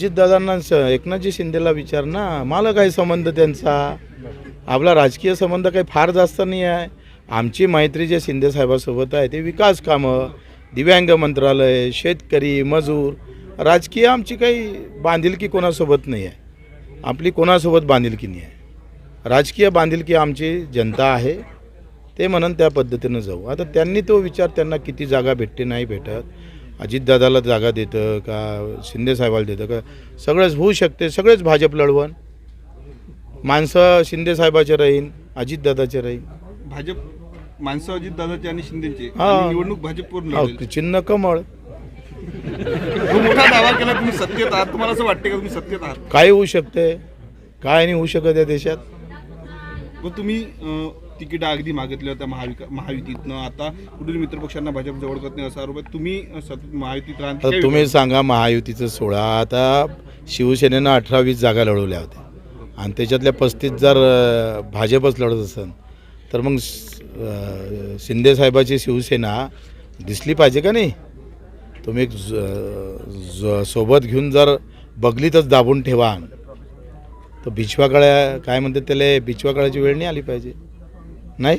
अजितदादांना स- एकनाथजी शिंदेला विचार ना मला काय संबंध त्यांचा? आपला राजकीय संबंध काही फार जास्त नाही आहे. आमची मैत्री जे शिंदे साहेबासोबत आहे ते विकास कामं दिव्यांग मंत्रालय शेतकरी मजूर राजकीय आमची काही बांधिलकी कोणासोबत नाही आहे. आपली कोणासोबत बांधिलकी नाही आहे. राजकीय बांधिलकी आमची जनता आहे ते म्हणून त्या पद्धतीनं जाऊ. आता त्यांनी तो विचार त्यांना किती जागा भेटते नाही भेटत अजितदादाला जागा देतं का शिंदे साहेबाला देतं का? सगळंच होऊ शकते सगळेच भाजप लढवण. माणसं शिंदे साहेबाचे राहीन अजितदादाचे राहीन. भाजप माणसं अजित दादाचे आणि शिंदेचे. हा. आणि निवडणूक भाजपवरून लढेल. अहो, चिन्ह कमळ. मोठा दावा केला तुम्ही सत्तेत आहात. तुम्हाला असं वाटते का तुम्ही सत्तेत आहात? काय होऊ शकते काय नाही होऊ शकत या देशात. मग तुम्ही तिकीट अगदी मागितल्या होत्या महाविका महायुतीतनं. आता कुठेतरी मित्रपक्षांना भाजप जवळ करत नाही असा आरोप आहे. तुम्ही सतत महायुतीत राहता. तुम्ही सांगा महायुतीचं सोळा आता शिवसेनेनं अठरा वीस जागा लढवल्या होत्या. आणि त्याच्यातल्या पस्तीस जर भाजपच लढत असेल तर मग स- अं, शिंदे साहेबाची शिवसेना दिसली पाहिजे का नाही? तुम्ही एक सोबत घेऊन जर बगलीतच दाबून ठेवा तर बिछवा काय म्हणतात त्याला बिछवा काळाची वेळ नाही आली पाहिजे. नाही?